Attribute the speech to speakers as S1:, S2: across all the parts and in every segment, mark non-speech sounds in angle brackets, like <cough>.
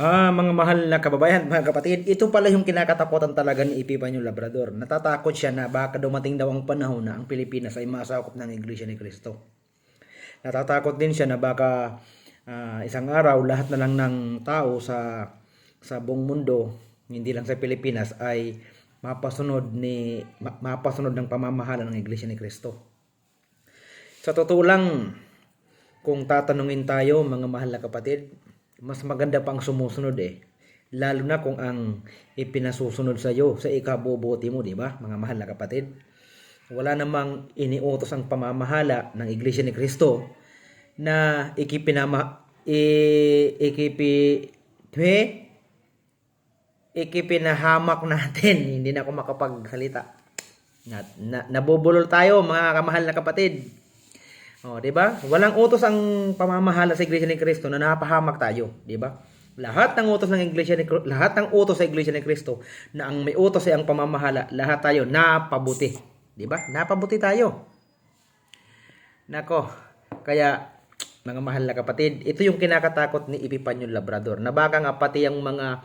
S1: Ah, mga mahal na kababayan, mga kapatid, ito pala yung kinakatakutan talaga ni Epifanio Labrador. Natatakot siya na baka dumating daw ang panahon na ang Pilipinas ay masakop ng Iglesia ni Cristo. Natatakot din siya na baka ah, isang araw lahat na lang ng tao sa sa buong mundo, hindi lang sa Pilipinas ay mapasunod ni ma- mapasunod ng pamamahala ng Iglesia ni Cristo. Sa totoo lang, kung tatanungin tayo mga mahal na kapatid, mas maganda pang sumusunod eh. Lalo na kung ang ipinasusunod sa iyo sa ikabubuti mo, di ba? Mga mahal na kapatid. Wala namang iniutos ang pamamahala ng Iglesia ni Cristo na ikipinama i, ikipi he, ikipinahamak natin. <laughs> Hindi na ako makapagsalita. Na, na, nabubulol tayo mga kamahal na kapatid. Oh, 'di ba? Walang utos ang pamamahala sa Iglesia ni Kristo na napahamak tayo, 'di ba? Lahat ng utos ng Iglesia ni Kri- lahat ng utos sa Iglesia ni Kristo na ang may utos ay ang pamamahala, lahat tayo napabuti, 'di ba? Napabuti tayo. Nako, kaya mga mahal na kapatid, ito yung kinakatakot ni Epifanio Labrador. Na baka nga pati yung mga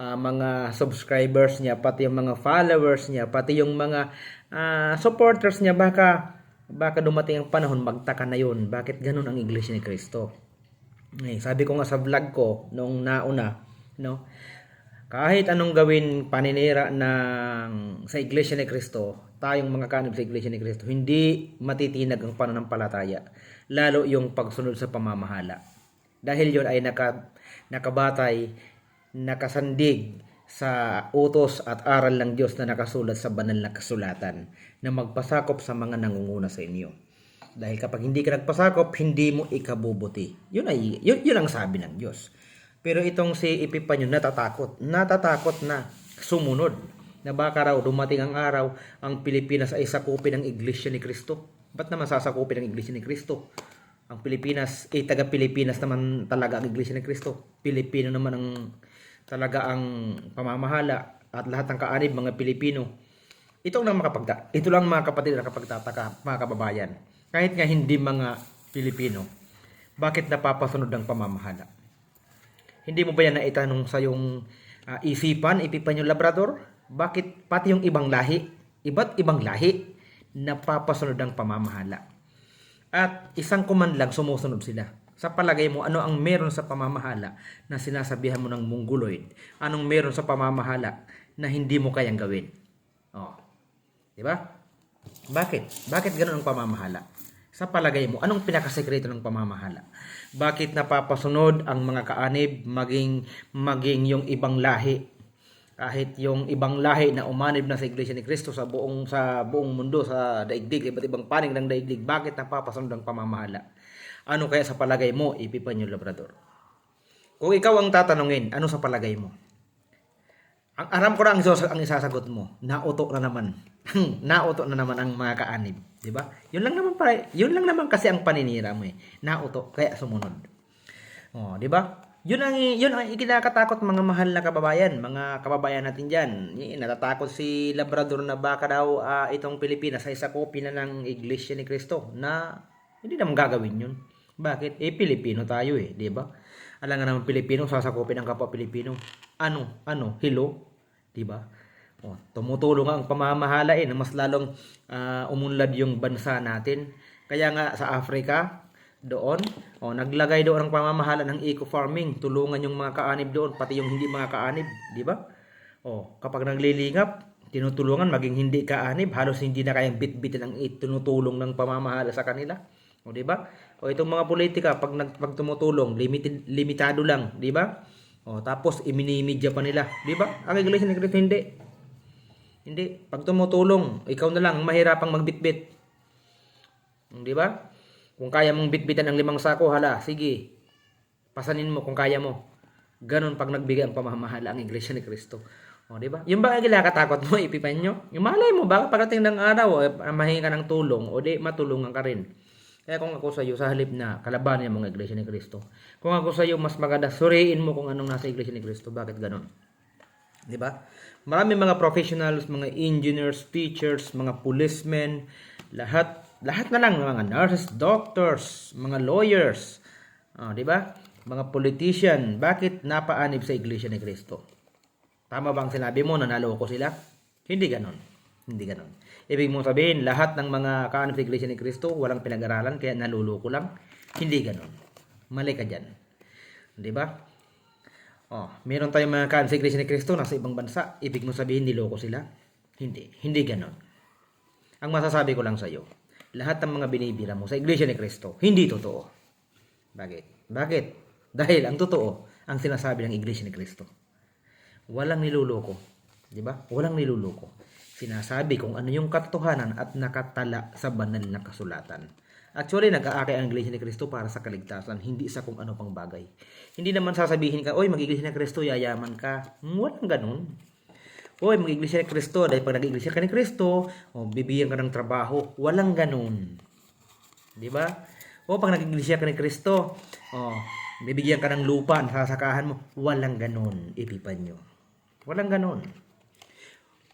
S1: ah, mga subscribers niya, pati yung mga followers niya, pati yung mga ah, supporters niya baka baka dumating ang panahon magtaka na yun. Bakit ganun ang Iglesia ni Kristo? Eh, sabi ko nga sa vlog ko nung nauna, no? Kahit anong gawin paninira ng sa Iglesia ni Kristo, tayong mga kanib sa Iglesia ni Kristo, hindi matitinag ang pananampalataya, lalo yung pagsunod sa pamamahala. Dahil yun ay naka, nakabatay, nakasandig sa utos at aral ng Diyos na nakasulat sa banal na kasulatan na magpasakop sa mga nangunguna sa inyo. Dahil kapag hindi ka nagpasakop, hindi mo ikabubuti. Yun ay yun, yun ang sabi ng Diyos. Pero itong si Epifanio natatakot, natatakot na sumunod na baka raw dumating ang araw ang Pilipinas ay sakupin ng Iglesia ni Kristo. Ba't naman sasakupin ng Iglesia ni Kristo? Ang Pilipinas, eh taga Pilipinas naman talaga ang Iglesia ni Kristo. Pilipino naman ang talaga ang pamamahala at lahat ng kaanib mga Pilipino. Ito lang makapagta. Ito lang mga kapatid na kapagtataka, mga kababayan. Kahit nga hindi mga Pilipino, bakit napapasunod ang pamamahala? Hindi mo ba yan naitanong sa yung ah, isipan, ipipan yung Labrador? Bakit pati yung ibang lahi, iba't ibang lahi, napapasunod ang pamamahala? At isang kuman lang sumusunod sila. Sa palagay mo, ano ang meron sa pamamahala na sinasabihan mo ng mongoloid? Anong meron sa pamamahala na hindi mo kayang gawin? Oh. Di ba? Bakit? Bakit ganun ang pamamahala? Sa palagay mo, anong pinakasekreto ng pamamahala? Bakit napapasunod ang mga kaanib maging maging yung ibang lahi? Kahit yung ibang lahi na umanib na sa Iglesia ni Cristo sa buong sa buong mundo sa daigdig, iba't ibang panig ng daigdig, bakit napapasunod ang pamamahala? Ano kaya sa palagay mo, Epifanio Labrador? Kung ikaw ang tatanungin, ano sa palagay mo? Ang aram ko na ang, ang isasagot mo, nauto na naman. <laughs> nauto na naman ang mga kaanib, 'di ba? Yun lang naman para, yun lang naman kasi ang paninira mo eh. Nauto kaya sumunod. Oh, 'di ba? Yun ang yun ang ikinakatakot mga mahal na kababayan, mga kababayan natin diyan. Natatakot si Labrador na baka daw ah, itong Pilipinas ay sakopin na ng Iglesia ni Cristo na hindi naman gagawin yun. Bakit? Eh, Pilipino tayo eh, di ba? Alam nga naman Pilipino, sasakopin ang kapwa Pilipino. Ano? Ano? Hello? Di ba? Oh, tumutulong ang pamamahala eh, na mas lalong ah, umunlad yung bansa natin. Kaya nga sa Africa, doon, oh, naglagay doon ang pamamahala ng eco-farming. Tulungan yung mga kaanib doon, pati yung hindi mga kaanib, di ba? Oh, kapag naglilingap, tinutulungan maging hindi kaanib, halos hindi na kayang bit-bitin ang itinutulong ng pamamahala sa kanila. O di ba? O itong mga politika pag nag pag tumutulong, limited limitado lang, di ba? O tapos iminimidya pa nila, di ba? Ang iglesia ni Cristo hindi. Hindi, pag tumutulong, ikaw na lang ang mahirapang magbitbit. Di ba? Kung kaya mong bitbitan ang limang sako, hala, sige. Pasanin mo kung kaya mo. Ganon pag nagbigay ang pamamahala ang iglesia ni Cristo. O, di ba? Yung ba kinakatakot mo, ipipan nyo? Yung malay mo, baka pagdating ng araw, eh, mahingi ka ng tulong, o di, matulungan ka rin. Kaya kung ako sa iyo, sa halip na kalabanin ang mga iglesia ni Cristo, kung ako sa iyo, mas maganda, suriin mo kung anong nasa iglesia ni Cristo. Bakit ganon? Di ba? Marami mga professionals, mga engineers, teachers, mga policemen, lahat lahat na lang mga nurses, doctors, mga lawyers. Ah, di ba? mga politician, bakit napaanib sa Iglesia ni Cristo? Tama bang sinabi mo na naloko sila? Hindi ganon. Hindi ganon. Ibig mong sabihin, lahat ng mga kaanib sa Iglesia ni Cristo, walang pinag-aralan, kaya naluloko lang? Hindi ganon. Mali ka dyan. Di ba? Oh, meron tayong mga kaanib sa Iglesia ni Cristo nasa ibang bansa. Ibig mong sabihin, niloko sila? Hindi. Hindi ganon. Ang masasabi ko lang sa iyo, lahat ng mga binibira mo sa Iglesia ni Cristo, hindi totoo. Bakit? Bakit? <laughs> Dahil ang totoo, ang sinasabi ng Iglesia ni Cristo. Walang niluloko. Di ba? Walang niluloko. Sinasabi kung ano yung katotohanan at nakatala sa banal na kasulatan. Actually, nag-aakay ang Iglesia ni Cristo para sa kaligtasan, hindi sa kung ano pang bagay. Hindi naman sasabihin ka, oy, mag-Iglesia ni Cristo, yayaman ka. Walang ganun. Oy, mag-iglesia ni Kristo. Dahil pag nag-iglesia ka ni Kristo, oh, bibigyan ka ng trabaho. Walang ganun. Di ba? O pag nag-iglesia ka ni Kristo, oh, bibigyan ka ng lupa, sasakahan mo. Walang ganun, ipipan nyo. Walang ganun.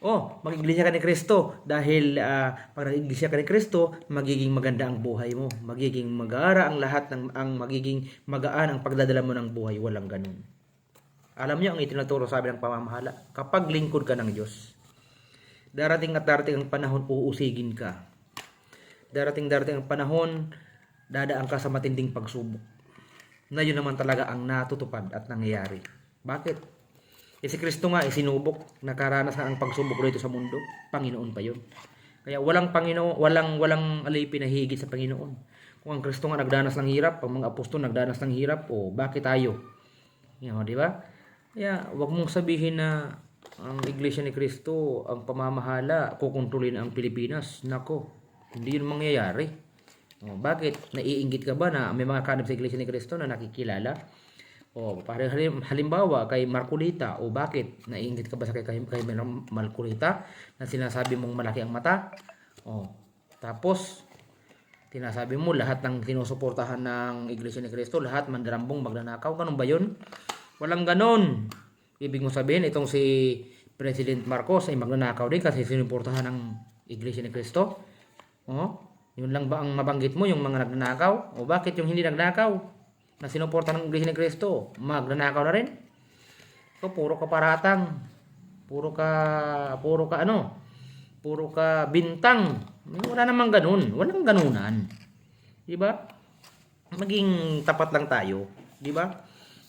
S1: Oh, mag-iglesia ka ni Kristo dahil ah, pag nag-iglesia ka ni Kristo, magiging maganda ang buhay mo. Magiging magara ang lahat ng ang magiging magaan ang pagdadala mo ng buhay. Walang ganun. Alam niyo ang itinuturo sabi ng pamamahala, kapag lingkod ka ng Diyos, darating at darating ang panahon, uusigin ka. Darating darating ang panahon, dadaan ka sa matinding pagsubok. Na yun naman talaga ang natutupad at nangyayari. Bakit? Eh si Kristo nga, isinubok, nakaranas na ang pagsubok rito sa mundo. Panginoon pa yun. Kaya walang Panginoon, walang walang alipin na higit sa Panginoon. Kung ang Kristo nga nagdanas ng hirap, ang mga apostol nagdanas ng hirap, o bakit tayo? Yan, di ba? Kaya wag mong sabihin na ang Iglesia ni Kristo, ang pamamahala, kukontrolin ang Pilipinas. Nako, hindi yun mangyayari. O, bakit? Naiinggit ka ba na may mga kanib sa Iglesia ni Kristo na nakikilala? O, halimbawa kay Marculita, o bakit? Naiinggit ka ba sa kay, kay, Marculita na sinasabi mong malaki ang mata? O, tapos, tinasabi mo lahat ng sinusuportahan ng Iglesia ni Cristo, lahat mandarambong magnanakaw, ganun ba yun? Walang ganon. Ibig mo sabihin, itong si President Marcos ay magnanakaw din kasi sinuportahan ng Iglesia ni Cristo? O, yun lang ba ang mabanggit mo, yung mga nagnanakaw? O bakit yung hindi nagnakaw na sinuportahan ng Iglesia ni Cristo, magnanakaw na rin? So, puro ka paratang. Puro ka, puro ka ano, puro ka bintang. Wala namang ganun. Walang ganunan. Di ba? Maging tapat lang tayo. Di ba?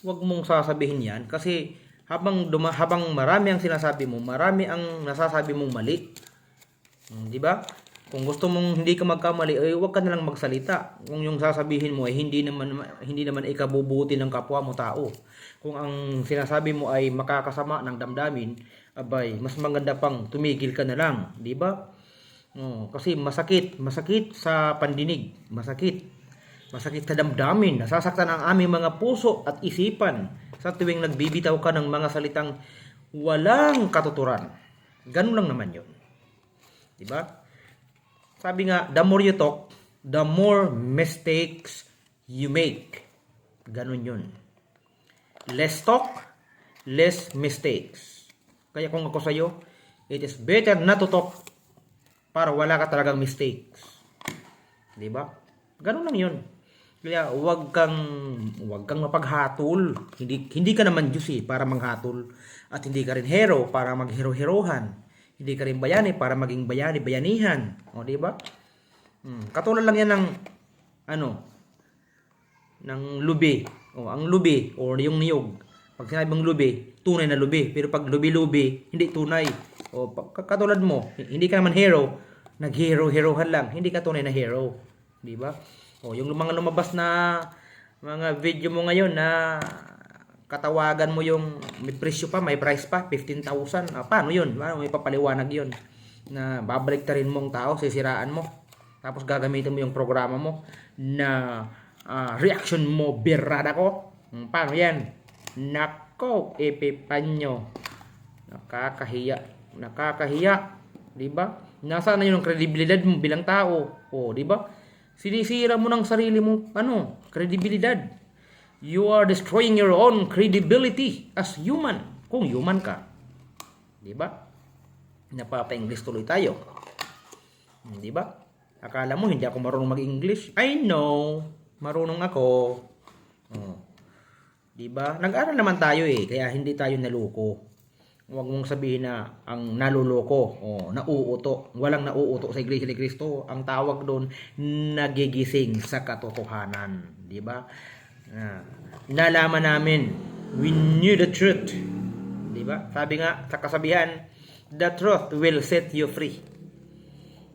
S1: Huwag mong sasabihin yan kasi habang duma, habang marami ang sinasabi mo, marami ang nasasabi mong mali. Hmm, Di ba? Kung gusto mong hindi ka magkamali, ay huwag ka na lang magsalita. Kung yung sasabihin mo ay hindi naman hindi naman ikabubuti ng kapwa mo tao. Kung ang sinasabi mo ay makakasama ng damdamin, abay, mas maganda pang tumigil ka na lang, di ba? Oh, kasi masakit, masakit sa pandinig, masakit. Masakit sa damdamin, nasasaktan ang aming mga puso at isipan sa tuwing nagbibitaw ka ng mga salitang walang katuturan. Ganun lang naman yun. Di ba? Sabi nga, the more you talk, the more mistakes you make. Ganun yun. Less talk, less mistakes. Kaya kung ako sa'yo, it is better not to talk para wala ka talagang mistakes. Di ba? Ganun lang yun. Kaya wag kang wag kang mapaghatol. Hindi hindi ka naman Diyos eh, para manghatol at hindi ka rin hero para maghero-herohan. Hindi ka rin bayani para maging bayani, bayanihan. O di ba? Hmm. Katulad lang yan ng ano ng lubi. O ang lubi or yung niyog. Pag sinabi lubi, tunay na lubi. Pero pag lubi-lubi, hindi tunay. O katulad mo, hindi ka naman hero, nag-hero-herohan lang. Hindi ka tunay na hero. Di ba? O yung mga lumabas na mga video mo ngayon na katawagan mo yung may presyo pa, may price pa, 15,000. Ah, paano yun? Paano may papaliwanag yun? Na babalik ta rin mong tao, sisiraan mo. Tapos gagamitin mo yung programa mo na ah, reaction mo, birada ko. Hmm, Paano yan? Nako, epipanyo. Nakakahiya. Nakakahiya. Di ba? Nasaan na yun ang kredibilidad mo bilang tao? O, di ba? Sinisira mo ng sarili mo, ano, kredibilidad. You are destroying your own credibility as human. Kung human ka. Di ba? Napapa-English tuloy tayo. Hmm, Di ba? Akala mo hindi ako marunong mag-English? I know. Marunong ako. Oh. 'Di ba? Nag-aral naman tayo eh, kaya hindi tayo naloko. Huwag mong sabihin na ang naluloko o nauuto. Walang nauuto sa Iglesia ni Cristo. Ang tawag doon, nagigising sa katotohanan. Di ba? Ah, nalaman namin, we knew the truth. Di ba? Sabi nga sa kasabihan, the truth will set you free.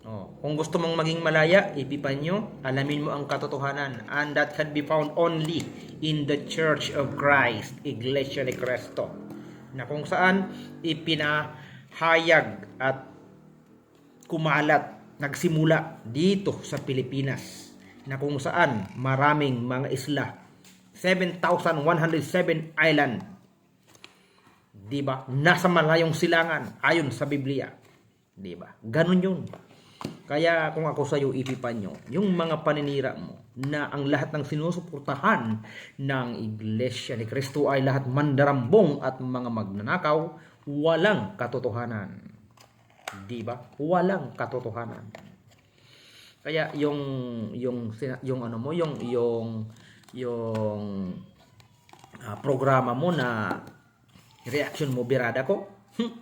S1: Oh, kung gusto mong maging malaya, ipipan nyo, alamin mo ang katotohanan. And that can be found only in the Church of Christ, Iglesia ni Cristo. Na kung saan ipinahayag at kumalat, nagsimula dito sa Pilipinas. Na kung saan maraming mga isla. 7,107 island. Di ba? Nasa malayong silangan ayon sa Biblia. Di ba? Ganun yun. Kaya kung ako sa iyo ipipan nyo, yung mga paninira mo na ang lahat ng sinusuportahan ng Iglesia ni Kristo ay lahat mandarambong at mga magnanakaw, walang katotohanan. Di ba? Walang katotohanan. Kaya yung yung yung ano mo, yung yung yung ah, programa mo na reaction mo birada ko, hmm,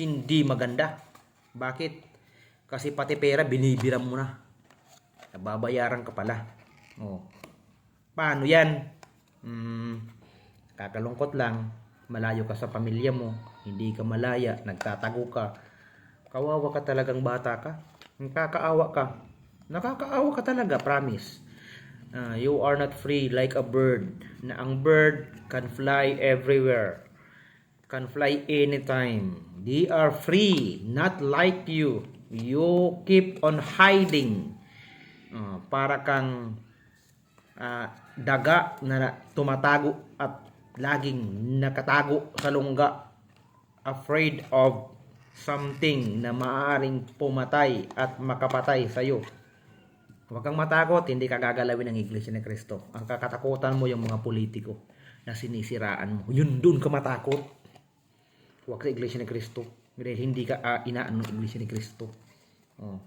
S1: hindi maganda. Bakit? Kasi pati pera binibiram mo na. Babayaran ka pala. Oh. Paano yan? Hmm, kakalungkot lang. Malayo ka sa pamilya mo. Hindi ka malaya. Nagtatago ka. Kawawa ka talagang bata ka. Nakakaawa ka. Nakakaawa ka talaga, promise. Ah, you are not free like a bird. Na ang bird can fly everywhere. Can fly anytime. They are free, not like you. You keep on hiding. Ah, para kang ah, daga na tumatago at laging nakatago sa lungga. Afraid of something na maaaring pumatay at makapatay sa iyo. Huwag kang matakot, hindi ka gagalawin ng Iglesia ni Kristo. Ang kakatakutan mo yung mga politiko na sinisiraan mo. Yun doon ka matakot. Huwag sa Iglesia ni Kristo. Hindi ka uh, inaan ng Iglesia ni Kristo. Oh.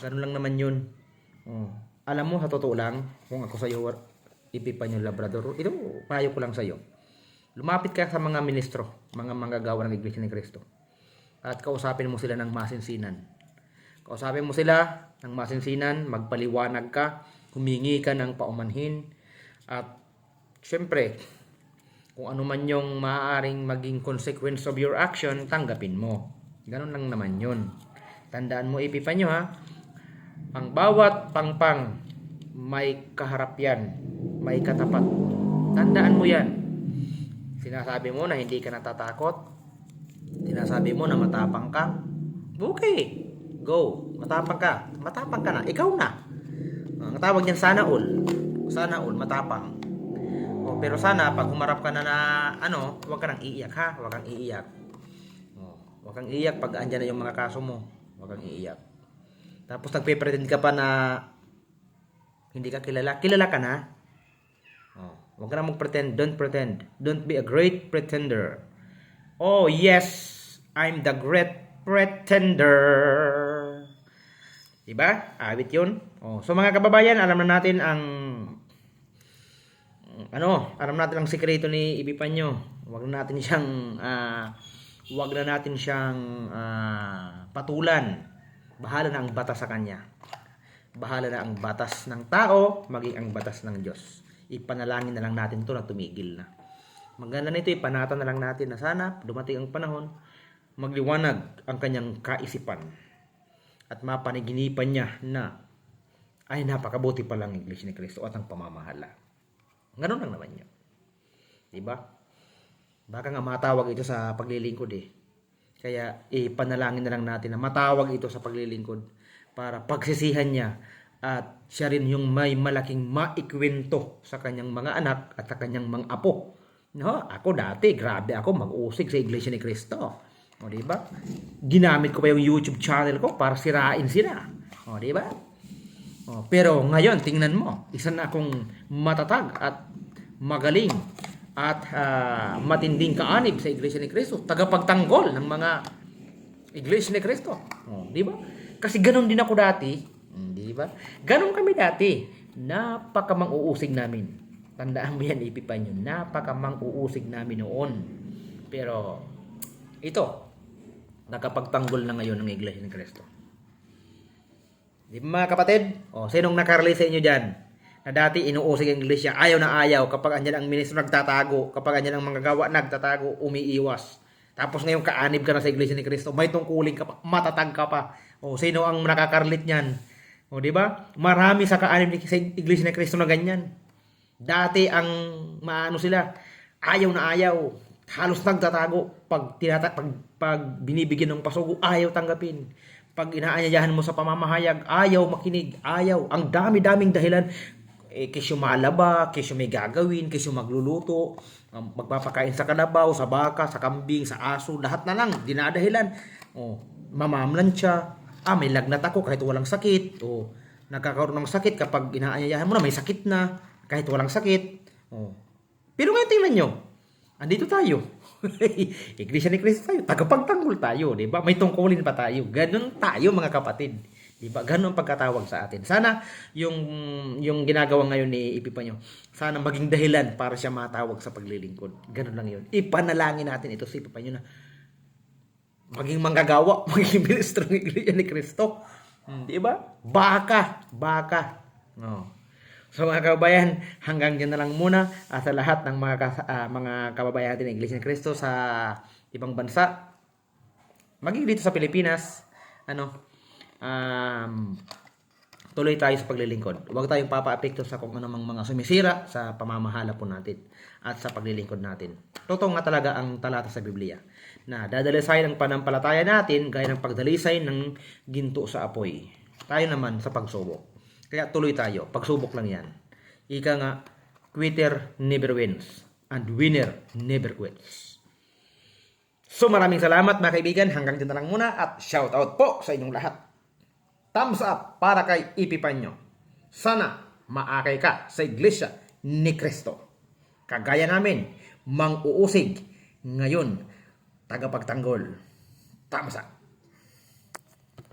S1: Ganun lang naman yun. Oh. Alam mo, sa totoo lang, kung ako sa iyo ipipan yung Labrador, ito, payo ko lang sa iyo. Lumapit ka sa mga ministro, mga manggagawa ng Iglesia ni Kristo. At kausapin mo sila ng masinsinan. Kausapin mo sila ng masinsinan, magpaliwanag ka, humingi ka ng paumanhin, at syempre, kung ano man yung maaaring maging consequence of your action, tanggapin mo. Ganun lang naman yun. Tandaan mo, ipipan nyo ha, ang bawat pangpang may kaharap yan, may katapat. Tandaan mo yan. Sinasabi mo na hindi ka natatakot, sinasabi mo na matapang ka, okay, go, matapang ka, matapang ka na, ikaw na. Ang tawag niyan sana all, sana all, matapang. O, pero sana pag humarap ka na na ano, huwag ka nang iiyak ha, huwag kang iiyak. O, huwag kang iiyak pag andyan na yung mga kaso mo, huwag kang iiyak. Tapos nagpe-pretend ka pa na hindi ka kilala, kilala ka na. Oh, huwag ka na mag-pretend, don't pretend. Don't be a great pretender. Oh, yes, I'm the great pretender. Diba? Awit yun. Oh, so mga kababayan, alam na natin ang ano, alam natin ang sikreto ni Ibipanyo. Huwag na natin siyang ah, huwag na natin siyang ah, patulan. Bahala na ang batas sa kanya. Bahala na ang batas ng tao, maging ang batas ng Diyos. Ipanalangin na lang natin ito na tumigil na. Maganda nito, ipanatan na lang natin na sana dumating ang panahon, magliwanag ang kanyang kaisipan at mapaniginipan niya na ay napakabuti pa lang Iglesia ni Kristo at ang pamamahala. Ganun lang naman yun. Diba? Baka nga matawag ito sa paglilingkod eh. Kaya ipanalangin na lang natin na matawag ito sa paglilingkod para pagsisihan niya at siya rin yung may malaking maikwento sa kanyang mga anak at sa kanyang mga apo. No, ako dati, grabe ako mag-usig sa Iglesia ni Cristo. O, di ba? Ginamit ko pa yung YouTube channel ko para sirain sila. O, di ba? O, pero ngayon, tingnan mo, isa na akong matatag at magaling at ah, matinding kaanib sa Iglesia ni Cristo. Tagapagtanggol ng mga Iglesia ni Cristo. O, di ba? Kasi ganun din ako dati. Hmm, Di ba? Ganun kami dati. Napaka mang-uusig namin. Tandaan mo yan, ipipan nyo. Napakamang uusig namin noon. Pero, ito, nakapagtanggol na ngayon ng Iglesia ni Cristo. Di ba mga kapatid? O, sinong nakarelate sa inyo dyan? Na dati inuusig ang iglesia, ayaw na ayaw. Kapag andyan ang ministro nagtatago, kapag andyan ang mga gawa nagtatago, umiiwas. Tapos ngayon kaanib ka na sa iglesia ni Cristo, may tungkulin ka pa, matatag ka pa. O, sino ang nakakarelate niyan? O, di ba? Marami sa kaanib ni sa iglesia ni Cristo na ganyan. Dati ang maano sila, ayaw na ayaw. Halos nagtatago. Pag, tinata- pag, pag binibigyan ng pasugo, ayaw tanggapin. Pag inaanyayahan mo sa pamamahayag, ayaw makinig, ayaw. Ang dami-daming dahilan. Eh, kisyo maalaba, kisyo may gagawin, kisyo magluluto, um, magpapakain sa kalabaw, sa baka, sa kambing, sa aso, lahat na lang, dinadahilan. Oh, mamamlan siya. Ah, may lagnat ako kahit walang sakit. Oh, nagkakaroon ng sakit kapag inaanyayahan mo na may sakit na kahit walang sakit. Oh. Pero ngayon tingnan nyo, andito tayo. <laughs> Iglesia ni Cristo tayo. Tagapagtanggol tayo, di ba? May tungkulin pa tayo. Ganun tayo mga kapatid. Di ba? Ganun ang pagkatawag sa atin. Sana yung yung ginagawa ngayon ni Epipanyo, sana maging dahilan para siya matawag sa paglilingkod. Ganun lang yun. Ipanalangin natin ito si Epipanyo na maging manggagawa, <laughs> maging ministro ng Iglesia ni Cristo. Hmm, Di ba? Baka, baka. No. So mga kababayan, hanggang dyan na lang muna ah, sa lahat ng mga ah, mga kababayan natin ng Iglesia ni Cristo sa ibang bansa. Maging dito sa Pilipinas, ano, um, tuloy tayo sa paglilingkod. Huwag tayong papaapekto sa kung anumang mga sumisira sa pamamahala po natin at sa paglilingkod natin. Totoo nga talaga ang talata sa Biblia na dadalisay ng panampalataya natin gaya ng pagdalisay ng ginto sa apoy. Tayo naman sa pagsubok. Kaya tuloy tayo. Pagsubok lang yan. Ika nga, quitter never wins and winner never quits. So maraming salamat mga kaibigan. Hanggang dito na lang muna at shout out po sa inyong lahat. Thumbs up para kay Ipipanyo. Sana maakay ka sa iglesia ni Kristo. Kagaya namin, mang-uusig ngayon, tagapagtanggol. Thumbs up.